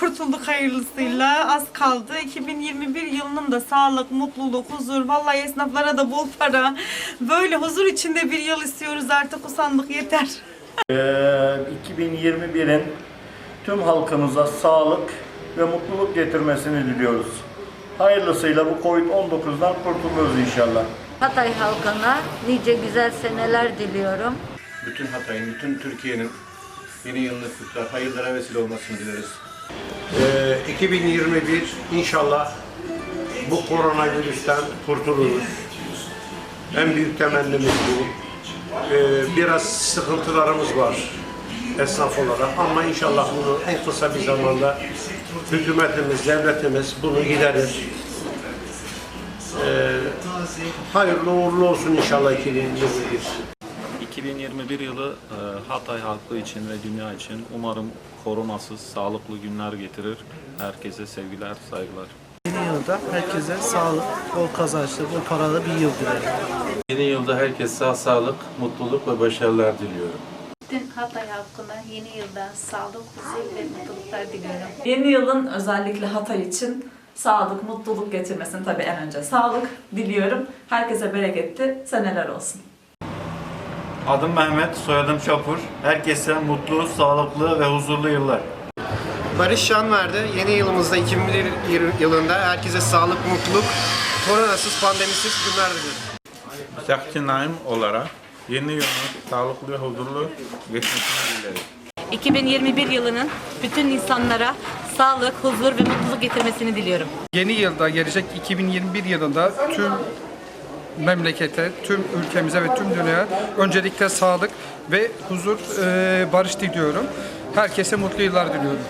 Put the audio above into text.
kurtulduk hayırlısıyla. Az kaldı. 2021 yılının da sağlık, mutluluk, huzur. Vallahi esnaflara da bol para. Böyle huzur içinde bir yıl istiyoruz artık. Usandık yeter. Ee, 2021'in tüm halkımıza sağlık ve mutluluk getirmesini diliyoruz. Hayırlısıyla bu Covid-19'dan kurtuluruz inşallah. Hatay halkına nice güzel seneler diliyorum. bütün Hatay'ın, bütün Türkiye'nin yeni yılını kutlar, hayırlara vesile olmasını dileriz. Ee, 2021 inşallah bu koronavirüsten kurtuluruz. En büyük temennimiz bu. Ee, biraz sıkıntılarımız var esnaf olarak ama inşallah bunu en kısa bir zamanda hükümetimiz, devletimiz bunu giderir. Ee, hayırlı uğurlu olsun inşallah 2021. 2021 yılı e, Hatay halkı için ve dünya için umarım koronasız, sağlıklı günler getirir. Herkese sevgiler, saygılar. Yeni yılda herkese sağlık, bol kazançlı, bol paralı bir yıl dilerim. Yeni yılda herkese sağ sağlık, mutluluk ve başarılar diliyorum. Bütün Hatay halkına yeni yılda sağlık, huzur ve mutluluklar diliyorum. Yeni yılın özellikle Hatay için sağlık, mutluluk getirmesini tabii en önce sağlık diliyorum. Herkese bereketli seneler olsun. Adım Mehmet, soyadım Çapur. Herkese mutlu, sağlıklı ve huzurlu yıllar. Barış Şanverdi. Yeni yılımızda 2021 yılında herkese sağlık, mutluluk, koronasız, pandemisiz günler diliyorum. Şahsi Naim olarak yeni yılın sağlıklı ve huzurlu geçmesini dilerim. 2021 yılının bütün insanlara sağlık, huzur ve mutluluk getirmesini diliyorum. Yeni yılda gelecek 2021 yılında tüm memlekete, tüm ülkemize ve tüm dünyaya öncelikle sağlık ve huzur, e, barış diliyorum. Herkese mutlu yıllar diliyorum.